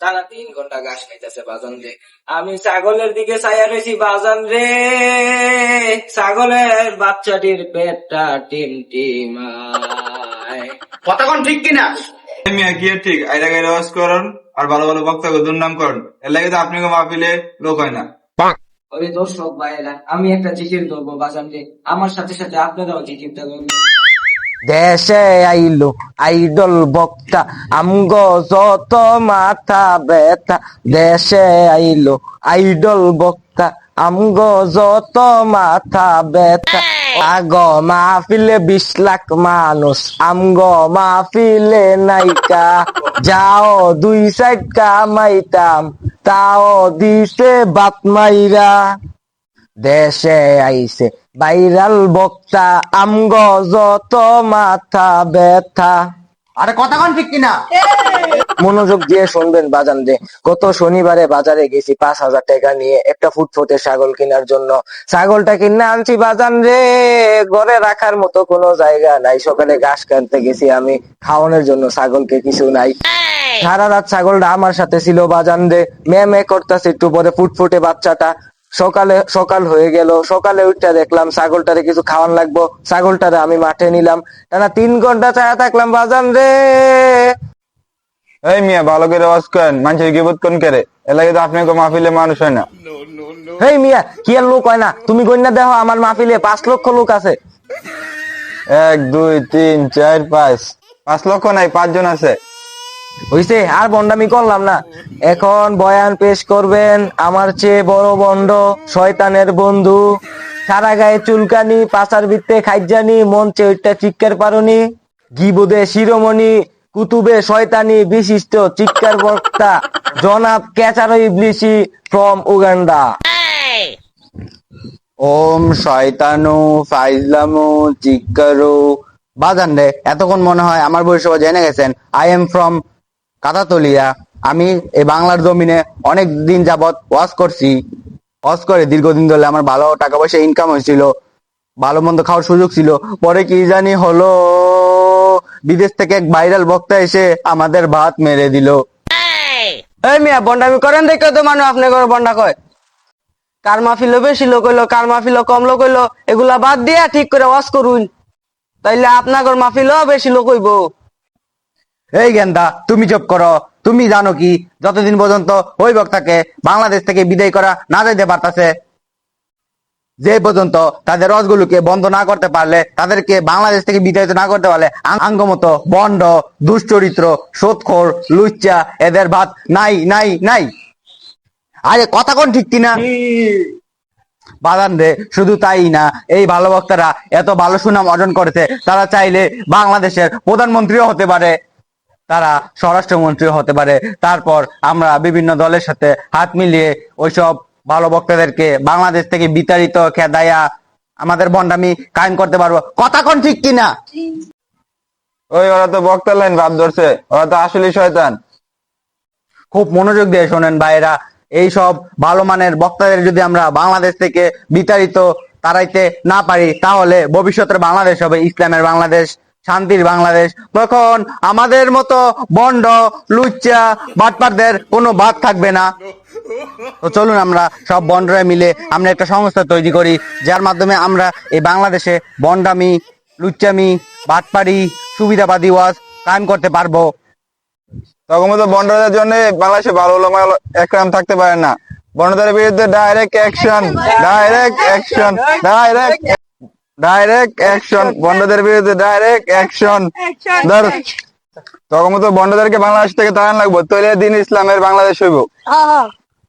টানা তিন ঘণ্টা ঘাস খাইতেছে বাজান রে। আমি ছাগলের দিকে চাইয়া গেছি বাজান রে। ছাগলের বাচ্চাটির পেটটা টিম টিমায় কতক্ষণ ঠিক কিনা? মিয়া কি ঠিক? আইরা গাইরা ওয়াজ করুন আর ভালো ভালো বক্তব্য দুর্নাম করুন। এর লাগে তো মাহফিলে লোক হয় না। ওই দর্শক ভাইয়েরা আমি একটা জিকির ধরবো বাজান রে। আমার সাথে সাথে আপনারাও জিকিরটা ধরবেন। দেশে আইলো, আইডল বক্তা, আমগো যত মাথা ব্যথা, দেশে আইলো, আইডল বক্তা, আমগো যত মাথা ব্যথা। আগ মাহফিলে বিশ লাখ মানুষ, আমগো মাহফিলে নাইকা যাও দুই সাইড কামাইতাম তাও দিছে বাত মাইরা। দেশে আইছে। ভাইরাল বক্তা আমগ যত মাথা ব্যথা। আরে কতক্ষণ ঠিক কিনা? মনোযোগ দিয়ে শুনবেন বাজান রে গত শনিবারে বাজারে গেছি পাঁচ হাজার টাকা নিয়ে একটা ফুটফুটে ছাগল কেনার জন্য। ছাগলটা কিনে আনছি বাজান রে ঘরে রাখার মতো কোনো জায়গা নাই। সকালে ঘাস কাটতে গেছি আমি খাওয়ানোর জন্য ছাগলকে কিছু নাই। সারা রাত ছাগলটা আমার সাথে ছিল বাজান রে মে মে করতেছে একটু পরে ফুটফুটে বাচ্চাটা। সকালে সকাল হয়ে গেল। সকালে উঠতে দেখলাম ছাগলটারে কিছু খাওয়ান লাগবো। ছাগলটারে আমি মাঠে নিলাম। টানা তিন ঘণ্টা ছায়া থাকলাম বাজান রে! এই মিয়া ভালো করে ওয়াজ করেন। মানুষের গিবত কোন করে? এর লাগে তো আপনাকে মাহফিলে মানুষ হয় না। হেই মিয়া কি আর লোক হয় না? তুমি গন্যা দেখো আমার মাহফিলে পাঁচ লক্ষ লোক আছে। এক দুই তিন চার পাঁচ। পাঁচ লক্ষ নাই পাঁচজন আছে। হইছে আর বন্ডামি করলাম না। এখন বয়ান পেশ করবেন আমার চেয়ে বড় বন্ড, শয়তানের বন্ধু। সারা গায়ে চুলকানি, পাচার বৃত্তে খাইজানি মন চেয়ে ওইটা চিৎকার পারনি। গিবুদে শিরোমণি, কুতুবে শয়তানি, বিশিষ্ট চিৎকার বক্তা জনাব ক্যাচারো ইবলিসি ফ্রম উগান্ডা। ওম শয়তানু ফাইজলামু চিক্কারু বাজান রে, এতক্ষণ মনে হয় আমার বয়স সবাই জেনে গেছেন। আই এম ফ্রম কাতাতলিয়া আমি এই বাংলার জমিনে অনেক দিন যাবত ওয়াজ করছি। ওয়াজ করে দীর্ঘদিন ধরে আমার ভালো টাকা পয়সা ইনকাম হয়েছিল, ভালো মন্দ খাওয়ার সুযোগ ছিল। পরে কি জানি হলো, বিদেশ থেকে এক ভাইরাল বক্তা এসে আমাদের ভাত মেরে দিল। এই মিয়া করেন দেখে তো মানুষ আপনি করে বন্ডা কয়? কার মাহফিল বেশি লোক হইল, কার মাহফিল কম লোক হইল, এগুলা বাদ দিয়া ঠিক করে ওয়াজ করুন। তাইলে আপনার মাহফিল বেশি লোক হইব। এই গেন্দা তুমি চুপ করো। তুমি জানো কি যতদিন পর্যন্ত ওই বক্তাকে বাংলাদেশ থেকে বিদায় করা না যাইতে পারতাছে যে পর্যন্ত তাদের রসগুলোকে বন্ধ না করতে পারলে তাদেরকে বাংলাদেশ থেকে বিতাড়িত না করতে পারলে আঙ্গমতো বন্ড দুশ্চরিত্র সোৎখোর লুচ্চা এদের ভাত নাই নাই নাই। আরে কথা কোন ঠিক কিনা? বাদান রে শুধু তাই না এই ভালো বক্তারা এত ভালো সুনাম অর্জন করেছে তারা চাইলে বাংলাদেশের প্রধানমন্ত্রীও হতে পারে। তারা স্বরাষ্ট্রমন্ত্রী হতে পারে। তারপর আমরা বিভিন্ন দলের সাথে হাত মিলিয়ে ওইসব ভালো বক্তাদেরকে বাংলাদেশ থেকে বিতাড়িত খেদাইয়া আমাদের বন্ডামি কায়েম করতে পারব। কথা কোন ঠিক কিনা? ওই ওরা তো বক্তার লাইন ভাব ধরছে। ওরা তো আসলে শয়তান। খুব মনোযোগ দিয়ে শোনেন ভাইরা এই সব ভালো মানের বক্তাদের যদি আমরা বাংলাদেশ থেকে বিতাড়িত তারাইতে না পারি তাহলে ভবিষ্যতের বাংলাদেশ হবে ইসলামের বাংলাদেশ। শান্তির বাংলাদেশ। তখন আমাদের মতো বন্ড, লুচ্চা, বাটপারদের কোনো বাদ থাকবে না। তো চলুন আমরা সব বন্ডরা মিলে আমরা একটা সংস্থা তৈরি করি, যার মাধ্যমে আমরা এই বাংলাদেশে বন্ডামি, লুচ্চামি বাটপাড়ি সুবিধাবাদী ওয়াজ কায়েম করতে পারব। তখন তো জন্য বাংলাদেশে ভালো ওলামা একরাম থাকতে পারে না। বন্ডদের বিরুদ্ধে direct action direct action direct direct action বন্ডদের বিরুদ্ধে ডাইরেক্ট অ্যাকশন ধর তখন তো বন্ডদেরকে বাংলাদেশ থেকে তাড়ান লাগবো। তৈরি দিন ইসলামের বাংলাদেশ হইব।